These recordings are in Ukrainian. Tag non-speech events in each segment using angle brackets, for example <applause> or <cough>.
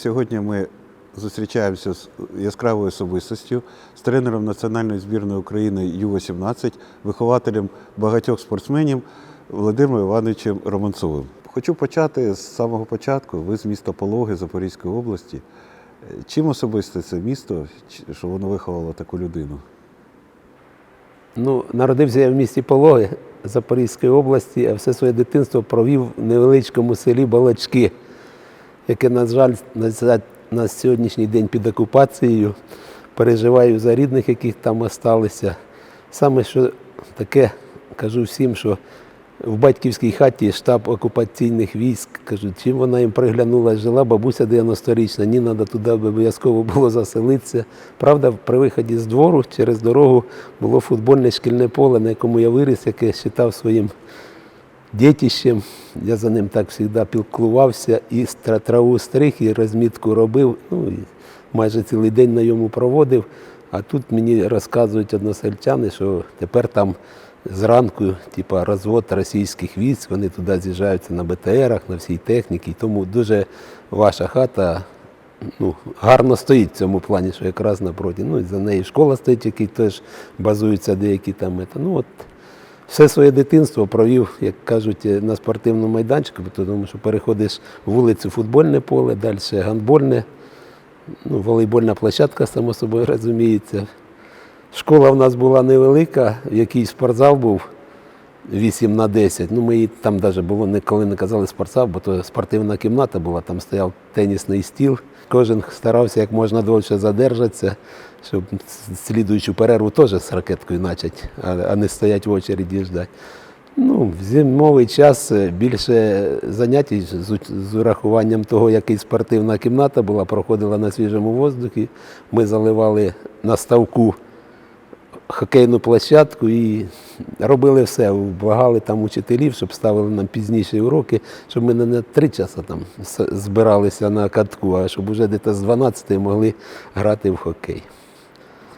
Сьогодні ми зустрічаємося з яскравою особистостю, з тренером національної збірної України Ю-18, вихователем багатьох спортсменів Володимиром Івановичем Романцовим. Хочу почати з самого початку. Ви з міста Пологи Запорізької області. Чим особисте це місто, що воно виховало таку людину? Ну, народився я в місті Пологи Запорізької області, а все своє дитинство провів в невеличкому селі Балачки, яке, на жаль, на, сьогоднішній день під окупацією. Переживаю за рідних, яких там осталися. Саме що таке, кажу всім, що в батьківській хаті штаб окупаційних військ, кажуть, чим вона їм приглянула, жила бабуся 90-річна, ні, треба туди обов'язково було заселитися. Правда, при виході з двору через дорогу було футбольне шкільне поле, на якому я виріс, яке вважав своїм дітищем. Я за ним так завжди піклувався і траву стриг, і розмітку робив. Ну, і майже цілий день на йому проводив. А тут мені розказують односельчани, що тепер там зранку, типа, розвод російських військ, вони туди з'їжджаються на БТРах, на всій техніці. Тому дуже ваша хата ну, гарно стоїть в цьому плані, що якраз напроти. Ну, і за нею школа стоїть, який теж базуються деякі там. Ну, от, все своє дитинство провів, як кажуть, на спортивному майданчику, тому що переходиш вулицю футбольне поле, далі гандбольне, ну, волейбольна площадка, само собою <laughs> розуміється. Школа в нас була невелика, в спортзал був 8 на 10. Ну, ми її там навіть було ніколи не казали спортзал, бо то спортивна кімната була, там стояв тенісний стіл. Кожен старався як можна довше задержатися, щоб слідуючу перерву теж з ракеткою начать, а не стоять в очереді і ждать. Ну, в зимовий час е, більше занять з, з урахуванням того, який спортивна кімната була, проходила на свіжому воздухі. Ми заливали на ставку хокейну площадку і робили все. Благали там учителів, щоб ставили нам пізніші уроки, щоб ми не на три часи там збиралися на катку, а щоб уже десь з 12 могли грати в хокей.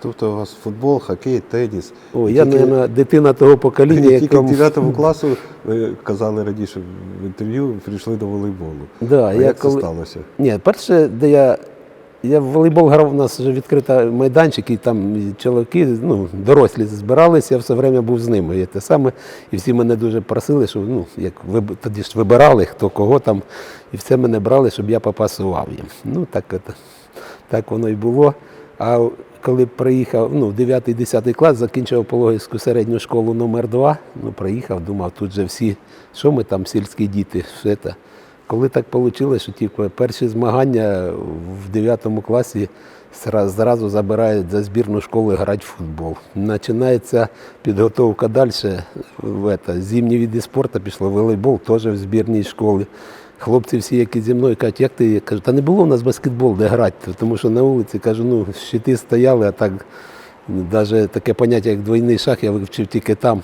Тобто у вас футбол, хокей, теніс. О, І я, тільки- мабуть, дитина того покоління, Тільки в якому... 9 класу, ви казали раніше в інтерв'ю, прийшли до волейболу. Да, а я як коли- це сталося? Ні, перше, де я. Я в волейбол грав, у нас вже відкрита майданчик, і там чоловіки, ну, дорослі збиралися, я все время був з ними. І те саме. І всі мене дуже просили, що ну, як тоді ж вибирали, хто кого там, і все мене брали, щоб я попасував їм. Ну, так, это, так воно і було. А коли приїхав, ну, 9-10 клас, закінчив Пологівську середню школу номер 2 ну, приїхав, думав, тут же всі, що ми там, сільські діти, все це. Коли так вийшло, що типу, перші змагання в 9 класі зра- зразу забирають за збірну школу грати в футбол. Починається підготовка далі. В зимні види спорту пішло, волейбол теж в збірній школі. Хлопці всі, які зі мною кажуть, як ти кажу, та не було у нас баскетбол, де грати, тому що на вулиці кажу, ну, щити стояли, а так навіть таке поняття, як двойний шах, я вивчив тільки там.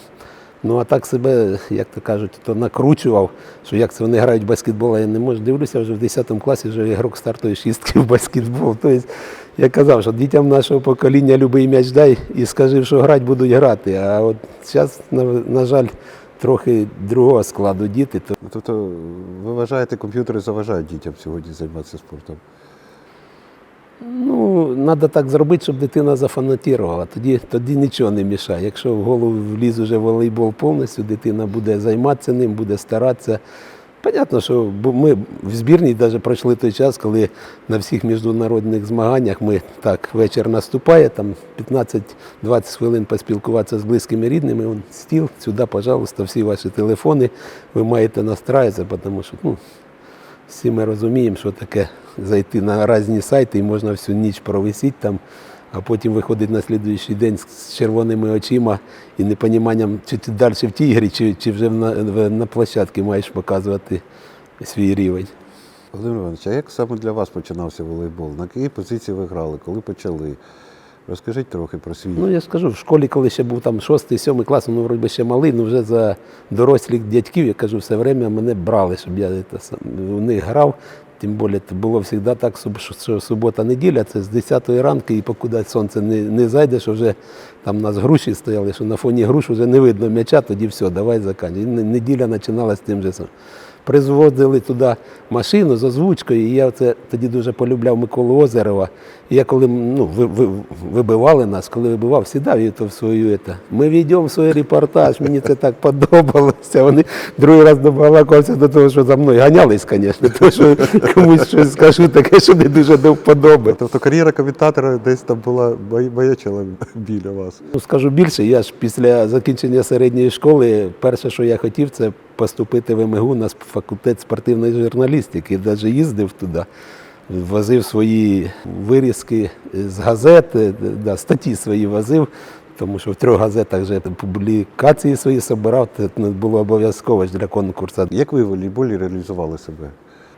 Ну а так себе, як то кажуть, то накручував, що як це вони грають в баскетбол, а я не можу. Дивлюся, вже в 10 класі вже ігрок стартової шістки в баскетбол. Тобто я казав, що дітям нашого покоління любий м'яч дай і скажи, що грати будуть грати. А от зараз, на, на жаль, трохи другого складу діти. Ну, Тобто, ви вважаєте, комп'ютери заважають дітям сьогодні займатися спортом? Ну, треба так зробити, щоб дитина зафанатірувала. Тоді, тоді нічого не мішає. Якщо в голову вліз уже волейбол повністю, дитина буде займатися ним, буде старатися. Понятно, що ми в збірній навіть пройшли той час, коли на всіх міжнародних змаганнях ми так, вечір наступає, там 15-20 хвилин поспілкуватися з близькими рідними, он, стіл, сюди, пожалуйста, всі ваші телефони, ви маєте настраюватися, тому що ну, всі ми розуміємо, що таке зайти на різні сайти і можна всю ніч провисіти там, а потім виходити на слідуючий день з червоними очима і непоніманням, чи ти далі в тій грі, чи, чи вже на, на площадці маєш показувати свій рівень. Володимир Іванович, а як саме для вас починався волейбол? На якій позиції ви грали? Коли почали? Розкажіть трохи про свій. Ну, я скажу, в школі, коли ще був там 6-7 клас, ну, вроді ще малий, ну вже за дорослих дядьків, я кажу, все время мене брали, щоб я це, у них грав. Тим більше це було завжди так, що субота-неділя, це з 10 ранку, і покуди сонце не, не зайде, що вже там у нас груші стояли, що на фоні груш вже не видно м'яча, тоді все, давай заканчуй. Неділя починалася тим же самим. Призвозили туди машину з озвучкою, і я це тоді дуже полюбляв Миколу Озерова. І я коли ну, ви, ви, вибивали нас, коли вибивав, сідав і то в свою. Это. Ми війдемо в свій репортаж, мені це так подобалося. Вони другий раз добалакувалися до того, що за мною ганялись, звісно, <laughs> тому що комусь щось скажу таке, що не дуже до вподоби. Тобто кар'єра коментатора десь там була маячила біля вас. Ну, скажу більше, я ж після закінчення середньої школи, перше, що я хотів, це поступити в МГУ на факультет спортивної журналістики. Я навіть їздив туди, возив свої вирізки з газет, е, да, статті свої возив, тому що в трьох газетах вже публікації свої собирав, це не було обов'язково для конкурсу. Як ви в волейболі реалізували себе?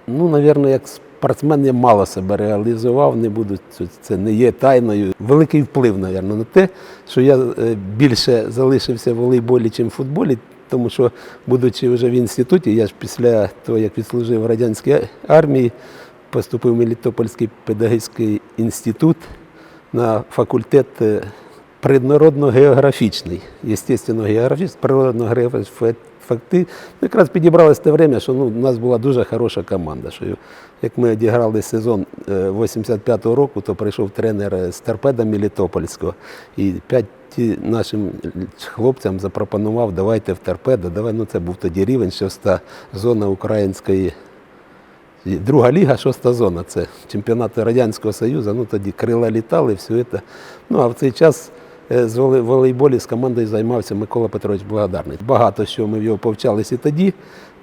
Ну, напевно, як спортсмен я мало себе реалізував, не буду це- не є тайною. Великий вплив, напевно, на те, що я е, більше залишився в волейболі, ніж в футболі. Тому що, будучи вже в інституті, я ж після того, як відслужив в радянській армії, поступив в Мелітопольський педагогічний інститут на факультет е, природно-географічний, естественно, географічний, природно-географічний факти. Ну, якраз підібралось те время, що ну, у нас була дуже хороша команда. Що як ми одіграли сезон е, 85-го року, то прийшов тренер е, з торпеда Мелітопольського і п'ять нашим хлопцям запропонував, давайте в торпедо, давай, ну це був тоді рівень, шоста зона української. Друга ліга, шоста зона. Це чемпіонати Радянського Союзу. Ну тоді крила літали, все це. Ну а в цей час е, з волейболі з командою займався Микола Петрович Благодарний. Багато що ми в його повчалися тоді.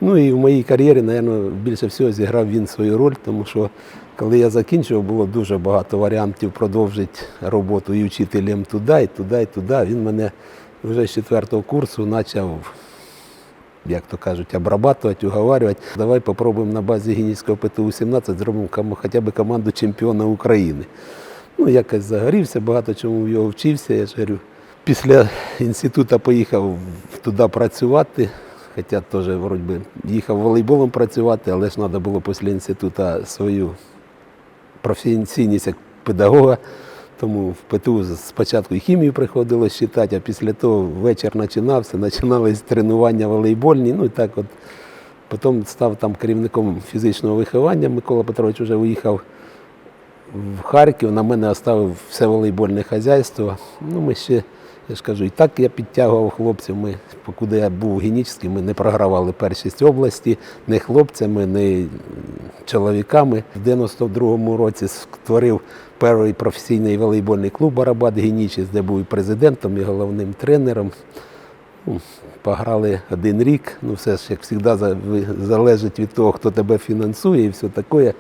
Ну і в моїй кар'єрі, напевно, більше всього зіграв він свою роль, тому що коли я закінчував, було дуже багато варіантів продовжити роботу і вчителем туди, і туди, і туди. Він мене вже з четвертого курсу почав як то кажуть, обрабатувати, уговарювати. Давай попробуємо на базі Гінійського ПТУ-17 зробимо хоча б команду чемпіона України. Ну, якось загорівся, багато чому в його вчився, я ж говорю. Після інституту поїхав туди працювати, хоча теж вроді їхав волейболом працювати, але ж треба було після інституту свою професійність як педагога. Тому в ПТУ спочатку і хімію приходилось читати, а після того вечір починався, починались тренування волейбольні. Ну і так от. Потім став там керівником фізичного виховання. Микола Петрович вже уїхав в Харків, на мене оставив все волейбольне хазяйство. Ну, ми ще, я ж кажу, і так я підтягував хлопців. Ми, покуди я був генічний, ми не програвали першість області, не хлопцями, не чоловіками. В 92-му році створив перший професійний волейбольний клуб Барабат Генічіс, де був і президентом, і головним тренером. Ну, Пограли один рік, ну все ж, як завжди, залежить від того, хто тебе фінансує і все таке.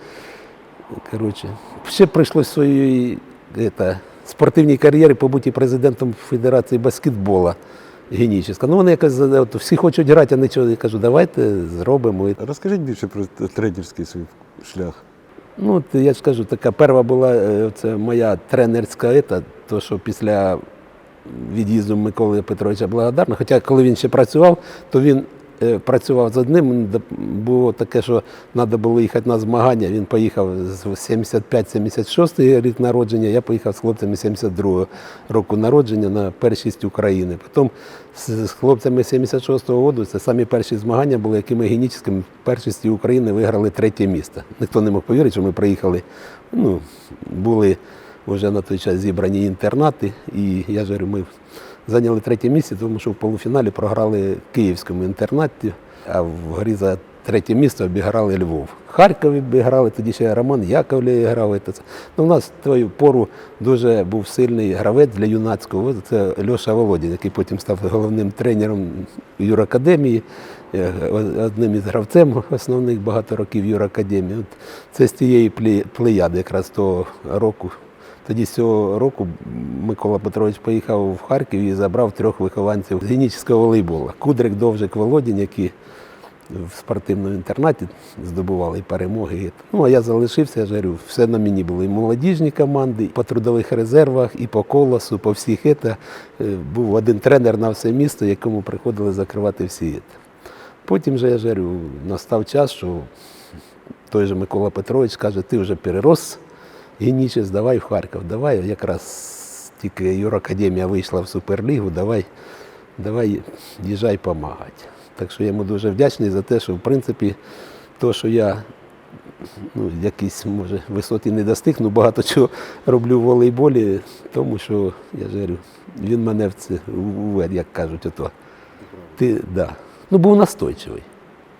Коротше, ще прийшлось в своїй это, спортивній кар'єрі побути президентом Федерації баскетбола геніческа. Ну вони якось от, всі хочуть грати, а нічого. Я кажу, давайте зробимо. Розкажіть більше про тренерський свій шлях. Ну, от я ж кажу, така перша була е, це моя тренерська ета, то що після від'їзду Миколи Петровича Благодарна, хоча коли він ще працював, то він працював з одним. Було таке, що треба було їхати на змагання. Він поїхав з 75-76 рік народження, я поїхав з хлопцями 72-го року народження на першість України. Потім з з хлопцями 76-го року це самі перші змагання були, які ми генічними першості України виграли третє місце. Ніхто не мог повірити, що ми приїхали. Ну, були вже на той час зібрані інтернати, і я ж говорю, ми зайняли третє місце, тому що в полуфіналі програли в київському інтернаті, а в грі за третє місце обіграли Львов. Харків обіграли, тоді ще Роман Яковлєв грав. Ну, у нас в ту пору дуже був сильний гравець для юнацького. Це Льоша Володін, який потім став головним тренером юракадемії, е, одним із гравцем основних багато років юракадемії. Це з тієї плеяди якраз того року. Тоді з цього року Микола Петрович поїхав в Харків і забрав трьох вихованців генічного волейболу. Кудрик, Довжик, Володін, які в спортивному інтернаті здобували перемоги. Ну, а я залишився, я ж говорю, все на мені було. І молодіжні команди, і по трудових резервах, і по колосу, по всіх ета. Е, Був один тренер на все місто, якому приходили закривати всі ета. Потім же я ж говорю, настав час, що той же Микола Петрович каже, ти вже перерос генічець, давай в Харків, давай. Якраз тільки Юракадемія вийшла в Суперлігу, давай давай їжджай помагати. Так що я йому дуже вдячний за те, що в принципі то, що я ну, якісь, може, висоти не достиг, ну багато чого роблю в волейболі, тому що, я ж говорю, він мене в це увер, як кажуть, ото. Ти, да. Ну, був настойчивий.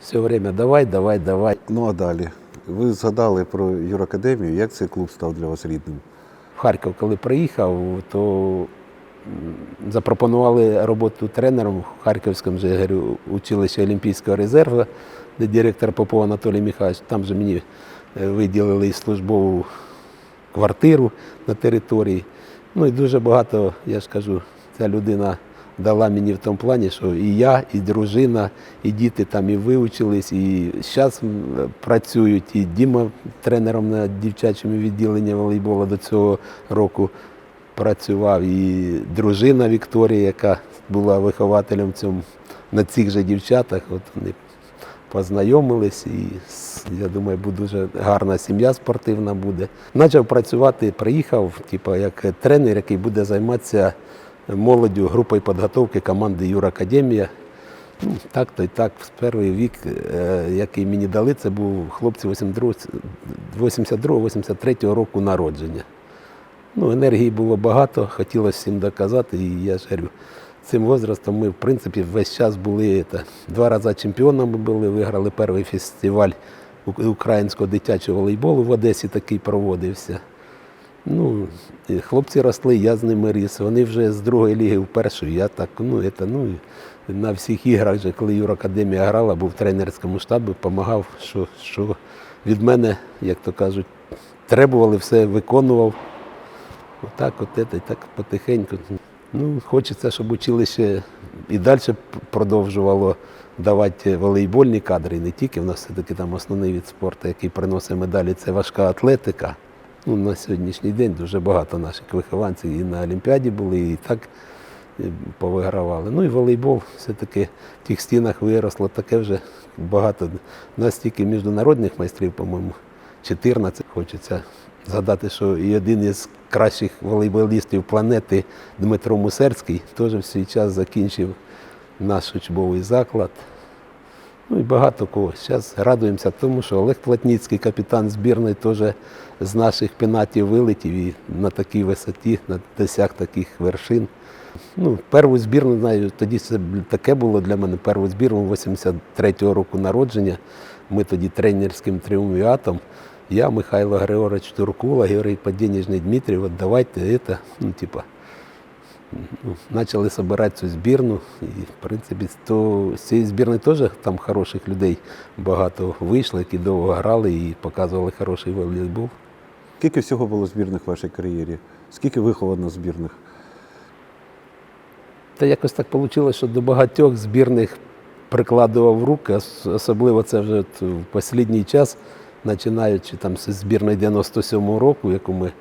Все время давай, давай, давай. Ну а далі. Ви згадали про юракадемію. Як цей клуб став для вас рідним? В Харків, коли приїхав, то запропонували роботу тренером в Харківському я говорю, училищі Олімпійського резерву, де директор Попов Анатолій Михайлович. Там же мені е, виділили службову квартиру на території. Ну і дуже багато, я ж кажу, ця людина дала мені в тому плані, що і я, і дружина, і діти там і вивчились, і зараз працюють, і Діма тренером на дівчачому відділенні волейболу до цього року працював, і дружина Вікторія, яка була вихователем цьому, на цих же дівчатах. От вони познайомились, і я думаю, буде дуже гарна сім'я спортивна буде. Почав працювати, приїхав, типу, як тренер, який буде займатися молоддю групою підготовки команди Юракадемія. Ну, так то й так, з перший вік, е, який мені дали, це був хлопці 82-83 року народження. Ну, енергії було багато, хотілося всім доказати, і я ж говорю, цим возрастом ми, в принципі, весь час були це, два рази чемпіонами були, виграли перший фестиваль українського дитячого волейболу в Одесі такий проводився. Ну, хлопці росли, я з ними ріс. Вони вже з другої ліги в першу. Я так, ну, це, ну, на всіх іграх, же, коли Юракадемія грала, був в тренерському штабі, допомагав, що, що від мене, як то кажуть, требували, все виконував. Отак, от це, так потихеньку. Ну, хочеться, щоб училище і далі продовжувало давати волейбольні кадри, і не тільки. У нас все-таки там основний від спорту, який приносить медалі, це важка атлетика. Ну, на сьогоднішній день дуже багато наших вихованців і на Олімпіаді були, і так повигравали. Ну і волейбол все-таки в тих стінах виросло таке вже багато. У нас тільки міжнародних майстрів, по-моєму, 14. Хочеться згадати, що і один із кращих волейболістів планети Дмитро Мусерський теж в свій час закінчив наш учбовий заклад. Ну і багато кого. Зараз радуємося тому, що Олег Платніцький, капітан збірної, теж з наших пенатів вилетів і на такій висоті, на досяг таких вершин. Ну, першу збірну знаю, тоді це таке було для мене. Першу збірну 83-го року народження. Ми тоді тренерським тріумвіатом. Я, Михайло Григорович Туркула, Георгій Подєніжний Дмитрій, от давайте це, ну, типа, почали збирати цю збірну. І, в принципі, то, з цієї збірної теж там хороших людей багато вийшло, які довго грали і показували хороший волейбол. Скільки всього було збірних в вашій кар'єрі? Скільки виховано збірних? Та якось так вийшло, що до багатьох збірних прикладував руки, особливо це вже в останній час, починаючи там з збірної 97-го року, яку ми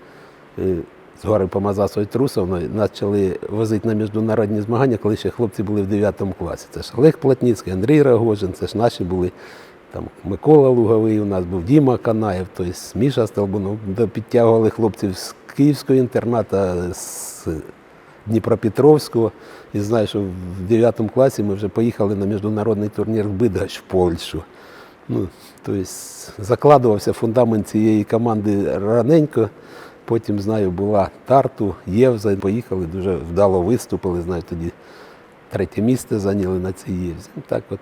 е, з гори Помазасою Трусовною почали возити на міжнародні змагання, коли ще хлопці були в 9 класі. Це ж Олег Платніцький, Андрій Рогожин, це ж наші були. Там Микола Луговий, у нас був Діма Канаєв, тобто Міша Столбунов. Підтягували хлопців з Київського інтерната, з Дніпропетровського. І знаю, що в 9 класі ми вже поїхали на міжнародний турнір в Бидгач в Польщу. Ну, тобто закладувався фундамент цієї команди раненько. Потім, знаю, була Тарту, Євза. Поїхали, дуже вдало виступили. Знаю, тоді третє місце зайняли на цій Євзі. Ну, Так от.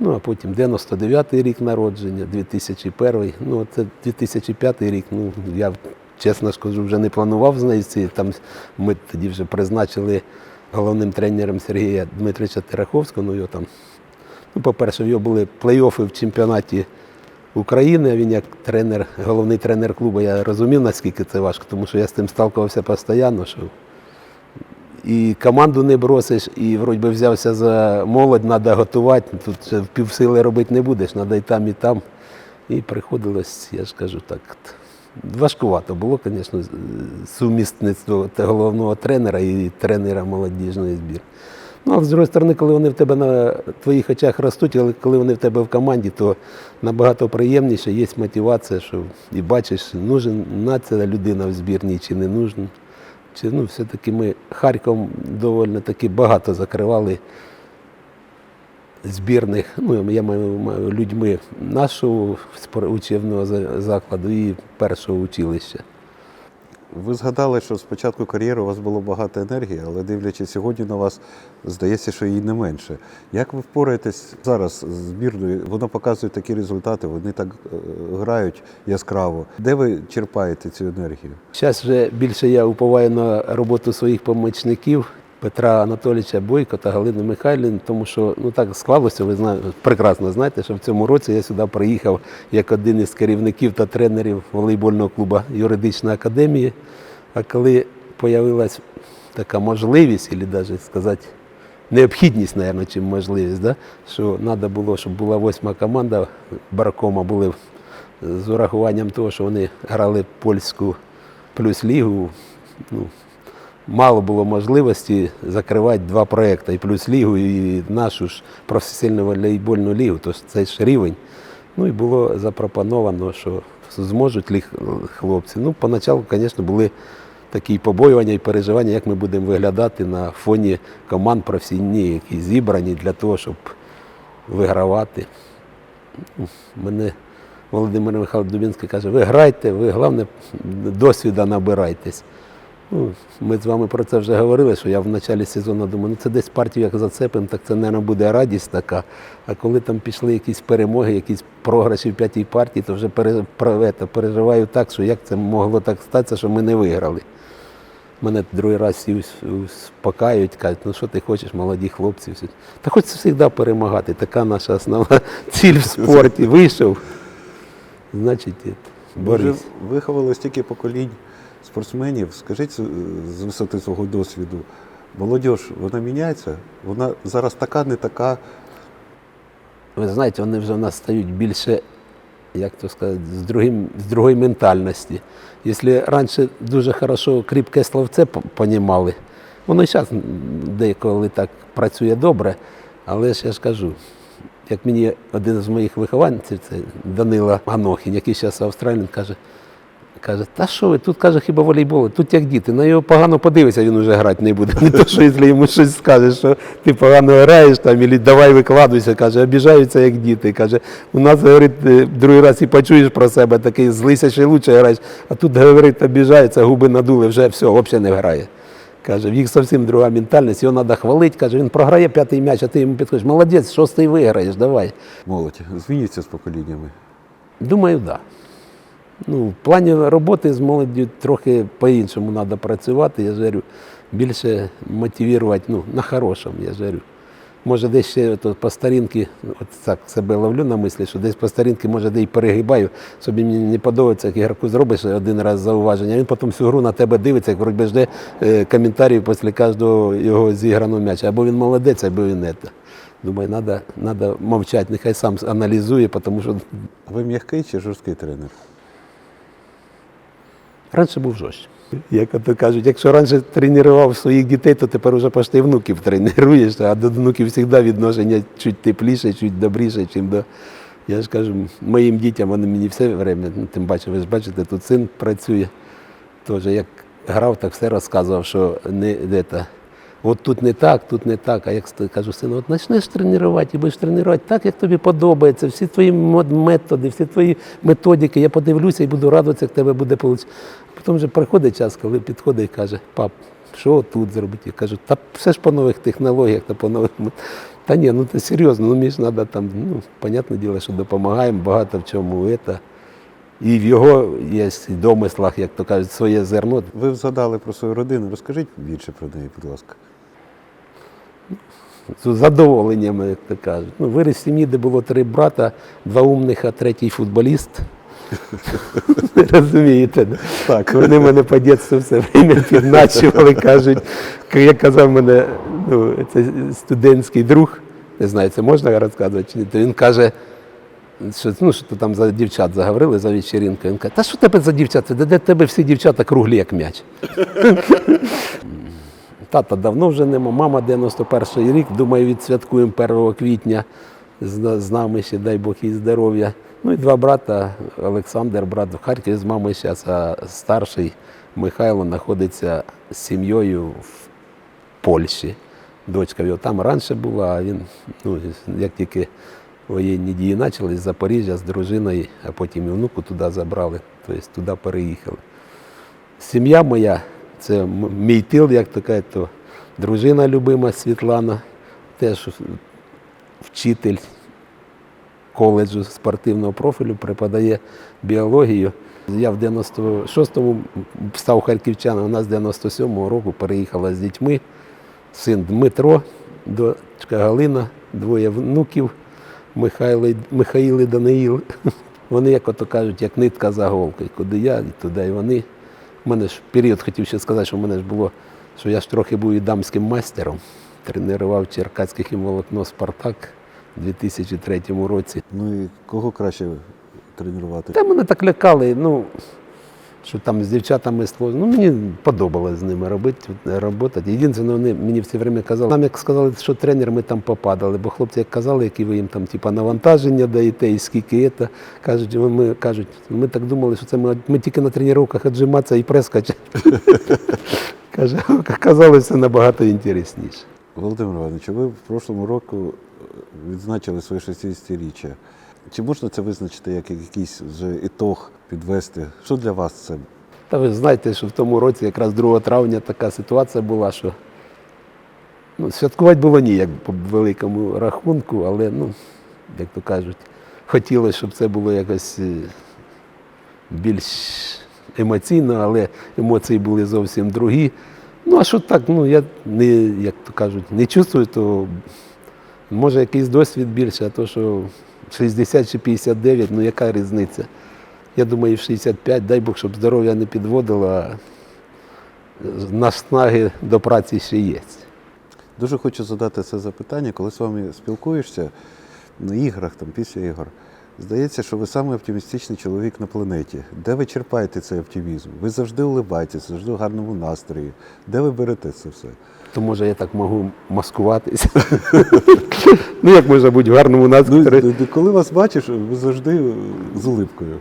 Ну, а потім 99-й рік народження, 2001 ну, це 2005 рік. Ну, я чесно скажу, вже не планував з нею. Там ми тоді вже призначили головним тренером Сергія Дмитрича Тереховського. Ну, його там, ну, по-перше, в його були плей-оффи в чемпіонаті України. Він як тренер, головний тренер клубу, я розумів, наскільки це важко, тому що я з тим сталкувався постійно. Що і команду не бросиш, і вроді би взявся за молодь, треба готувати. Тут ще півсили робити не будеш, треба і там, і там. І приходилось, я ж кажу так. Важкувато було, звісно, сумісництво головного тренера і тренера молодіжної збірної. Ну, але з іншої сторони, коли вони в тебе на твоїх очах ростуть, але коли вони в тебе в команді, то набагато приємніше, є мотивація, що і бачиш, нужен ця людина в збірній чи не нужен Чи, ну, все-таки ми Харком доволі таки багато закривали збірних, ну, я маю, людьми нашого учебного закладу і першого училища. Ви згадали, що з початку кар'єри у вас було багато енергії, але дивлячись сьогодні на вас, здається, що її не менше. Як ви впораєтесь зараз з збірною? Вона показує такі результати, вони так е, грають яскраво. Де ви черпаєте цю енергію? Зараз вже більше я уповаю на роботу своїх помічників Петра Анатолійовича Бойко та Галини Михайлівни, тому що ну так склалося, ви знаєте, прекрасно знаєте, що в цьому році я сюди приїхав як один із керівників та тренерів волейбольного клубу юридичної академії. А коли з'явилася така можливість, або навіть сказати, необхідність, мабуть, чим можливість, да? що треба було, щоб була восьма команда Баркома були з урахуванням того, що вони грали польську плюс лігу. Ну, мало було можливості закривати два проекти, і плюс лігу, і нашу ж професійну волейбольну лігу, тож це ж рівень. Ну і було запропоновано, що зможуть ли хлопці. Ну, поначалу, звісно, були такі побоювання і переживання, як ми будемо виглядати на фоні команд професійні, які зібрані для того, щоб вигравати. Ну, Мене Володимир Михайлович Дубінський каже, ви грайте, ви головне досвіду набирайтесь. Ну, ми з вами про це вже говорили, що я в початку сезону думаю, ну це десь партію як зацепимо, так це, мабуть, буде радість така. А коли там пішли якісь перемоги, якісь програші в п'ятій партії, то вже пере, переживаю так, що як це могло так статися, що ми не виграли. Мене другий раз всі ус- успокаюють, кажуть, ну що ти хочеш, молоді хлопці. Та хочеться завжди перемагати. Така наша основна <laughs> ціль в спорті. Вийшов. Значить, борись. виховали стільки поколінь спортсменів. Скажіть з- з висоти свого досвіду, молодь, вона міняється? Вона зараз така, не така. Ви знаєте, вони вже в нас стають більше, як то сказати, з, другим, з другої ментальності. Якщо раніше дуже хорошо кріпке словце понімали, воно зараз деколи так працює добре, але ж я ж кажу, як мені один з моїх вихованців, це Данила Анохін, який зараз Австралієн, каже, Каже, та що ви, тут каже, хіба волейбол, тут як діти, на його погано подивися, він уже грати не буде. <laughs> Не то, що якщо йому щось скажеш, що ти погано граєш там, або давай викладуйся, каже, обіжаються як діти. Каже, у нас, говорить, е, другий раз і почуєш про себе, такий злися ще лучше граєш, а тут, говорить, обіжаються, губи надули, вже все, взагалі не грає. Каже, в їх зовсім друга ментальність, його треба хвалити, каже, він програє п'ятий м'яч, а ти йому підходиш, молодець, шостий виграєш, давай. Молодь змінюється з поколіннями. Думаю, так. Да. Ну, в плані роботи з молоддю трохи по-іншому треба працювати, я ж говорю, більше мотивувати ну, на хорошому, я ж говорю. Може, десь ще то, по старінки, от так себе ловлю на мислі, що десь по старінки, може, де й перегибаю, собі мені не подобається, як ігроку зробиш один раз зауваження, він потім всю гру на тебе дивиться, як вроді жде е, коментарів після кожного його зіграного м'яча. Або він молодець, або він не. Думаю, треба мовчати, нехай сам аналізує, тому що Ви м'який чи жорсткий тренер? Раніше був жорсть. Як то кажуть, якщо раніше тренував своїх дітей, то тепер вже почти внуків тренуєш, а до внуків завжди відношення чуть тепліше, чуть добріше, ніж до. Я ж кажу, моїм дітям вони мені все время, ну, тим паче, ви ж бачите, тут син працює. Теж як грав, так все розказував, що не де та. От тут не так, тут не так. А як кажу, сину, от почнеш тренувати і будеш тренувати так, як тобі подобається, всі твої методи, всі твої методики, я подивлюся і буду радуватися, як тебе буде виходити. Потім вже приходить час, коли підходить і каже, пап, що тут зробити? Я кажу, та все ж по нових технологіях та по нових. Та ні, ну це серйозно, ну мені ж треба там, ну, понятне діло, що допомагаємо, багато в чому це. І в його є домислах, як то кажуть, своє зерно. Ви згадали про свою родину. Розкажіть більше про неї, будь ласка. З задоволенням, як то кажуть. Ну, виріс в сім'ї, де було три брата, два умних, а третій футболіст. <laughs> Розумієте? Так. Вони мене по дитинству все время підначували, кажуть, як казав мене ну, це студентський друг, не знаю, це можна розказувати чи ні, то він каже, що, ну, що там за дівчат заговорили за вечеринку. Він каже, та що тебе за дівчата? Де, де тебе всі дівчата круглі, як м'яч. Тата давно вже нема. Мама 91-й рік, думаю, відсвяткуємо 1 квітня з, нами ще, дай Бог їй здоров'я. Ну і два брата, Олександр, брат в Харкові з мамою зараз, а старший Михайло знаходиться з сім'єю в Польщі. Дочка його там раніше була, а він, ну, як тільки воєнні дії почали, з Запоріжжя з дружиною, а потім і внуку туди забрали, тобто туди переїхали. Сім'я моя, це мій тил, як кажуть, то дружина любима Світлана, теж вчитель коледжу спортивного профілю, преподає біологію. Я в 96-му став харківчаном, вона з 97-го року переїхала з дітьми. Син Дмитро, дочка Галина, двоє внуків Михайло, Михаїл і Даниїл. <laughs> Вони, як ото кажуть, як нитка за голкою. Куди я, туди і вони. У мене ж період хотів ще сказати, що в мене ж було, що я ж трохи був і дамським майстером. Тренував Черкаське хімволокно Спартак у 2003 році. Ну і кого краще тренувати? Та мене так лякали, ну, що там з дівчатами сложно. Ну, мені подобалось з ними робити, роботи. Єдине, вони мені все время казали, нам як сказали, що тренер, ми там попадали, бо хлопці як казали, які ви їм там типа, навантаження даєте, і скільки це. Кажуть, ми, ми, кажуть, ми так думали, що це ми, ми тільки на тренуваннях віджиматися і прес качати. <laughs> Каже, оказалося набагато інтересніше. Володимир Іванович, ви в прошлому року е, відзначили своє 60-річчя. Чи можна це визначити як якийсь вже ітог підвести? Що для вас це? Та ви знаєте, що в тому році, якраз 2 травня, така ситуація була, що ну, святкувати було ніяк по великому рахунку, але, ну, як то кажуть, хотілося, щоб це було якось е, більш емоційно, але емоції були зовсім другі. Ну, а що так, ну, я не, як то кажуть, не чувствую, то може якийсь досвід більше, а то, що 60 чи 59, ну яка різниця? Я думаю, в 65, дай Бог, щоб здоров'я не підводило, а наснаги до праці ще є. Дуже хочу задати це запитання, коли з вами спілкуєшся на іграх, там, після ігор. Здається, що ви самий оптимістичний чоловік на планеті. Де ви черпаєте цей оптимізм? Ви завжди улибаєтеся, завжди в гарному настрої. Де ви берете це все? То може я так можу маскуватися. <laughs> ну як може бути в гарному Ну, настрої? д- коли вас бачиш, ви завжди з улипкою.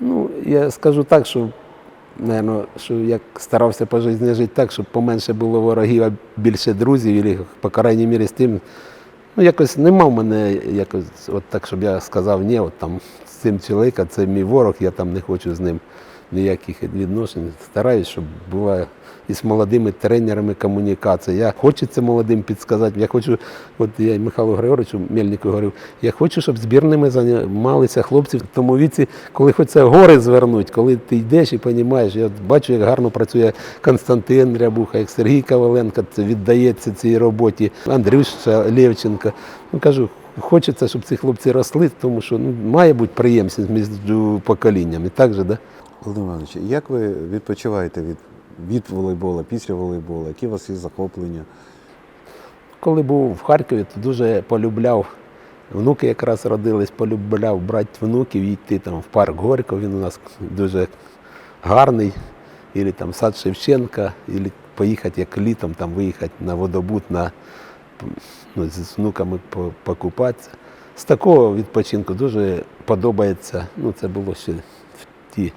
Ну, я скажу так, що, наверно, що я старався по житті жити так, щоб поменше було ворогів, а більше друзів, і, по крайній мірі з тим. Ну, якось нема в мене якось, от так, щоб я сказав, ні, от там з цим чоловіком, це мій ворог, я там не хочу з ним ніяких відношень. Стараюсь, щоб була і з молодими тренерами комунікація. Я хочеться молодим підсказати. Я хочу, от я й Михайлу Григоровичу Мельнику говорив, я хочу, щоб збірними займалися хлопці в тому віці, коли хочеться гори звернути, коли ти йдеш і розумієш, я бачу, як гарно працює Константин Рябуха, як Сергій Коваленко, це віддається цій роботі, Андрюша Левченко. Ну кажу, хочеться, щоб ці хлопці росли, тому що ну, має бути приємність між поколіннями. Так же, да? Володимир Іванович, як ви відпочиваєте від, від волейбола, після волейбола? Які у вас є захоплення? Коли був в Харкові, то дуже полюбляв. Внуки якраз родились, полюбляв брати внуків йти там в парк Горького. Він у нас дуже гарний. Ілі там сад Шевченка, ілі поїхати як літом, там виїхати на водобут, на, ну, з внуками покупатися. З такого відпочинку дуже подобається. Ну, це було ще в ті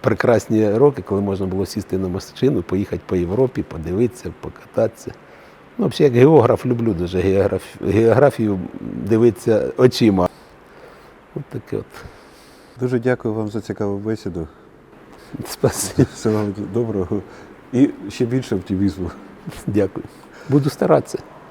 прекрасні роки, коли можна було сісти на машину, поїхати по Європі, подивитися, покататися. Ну, взагалі, як географ люблю дуже географ... географію дивитися очима. От таке от. Дуже дякую вам за цікаву бесіду. Всього вам доброго і ще більше оптимізму. Дякую. Буду старатися.